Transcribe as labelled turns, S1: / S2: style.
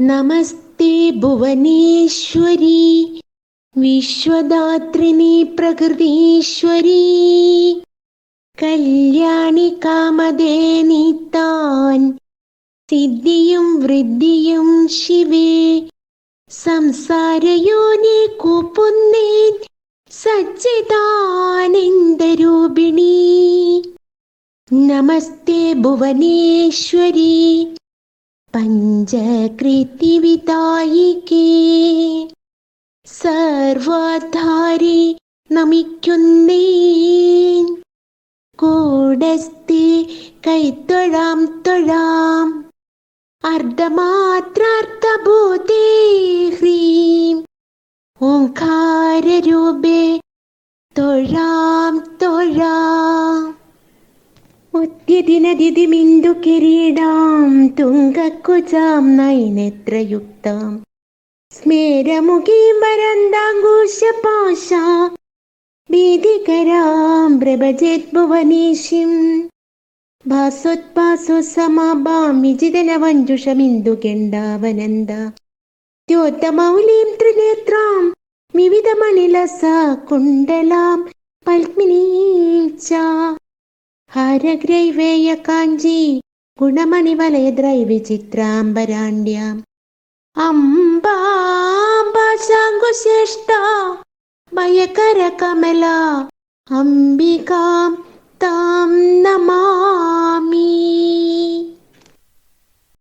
S1: नमस्ते भुवनेश्वरी विश्वदात्रिणी प्रकृतीश्वरी कल्याणि कामदे नीतान् सिद्धियुं वृद्धियुं शिवे संसारयोनि कुपुन्नेन् सच्चिदानन्दरूपिणी। नमस्ते भुवनेश्वरी പഞ്ചകൃതിവിതായികേ. സർവാധാരി നമിക്കുന്നേൻ. കൂടസ്ഥി കൈത്തൊഴാം തൊഴാം. അർദ്ധമാത്രാർത്ഥഭൂതേ ഹ്രീം ഓംകാരരൂപേ തൊഴാം തൊഴാം. ुकिरीडां तुङ्गत्रयुक्तं स्मेरमुखीकरां प्रभजेत् भुवने समाभािजिदनवञ्जुषमिन्दु द्योतमौलीं त्रिनेत्रां विविधमणिलसा कुण्डलां पद्मिनी च ഹരഗ്രൈവേയ കാഞ്ചി ഗുണമണി ഗുണമണിവലയദ്രൈവിചിത്രാംബരാണ്ട്യാം അംബാംബാശാങ്കുശേഷ്ട ഭയകര കമല അംബികാം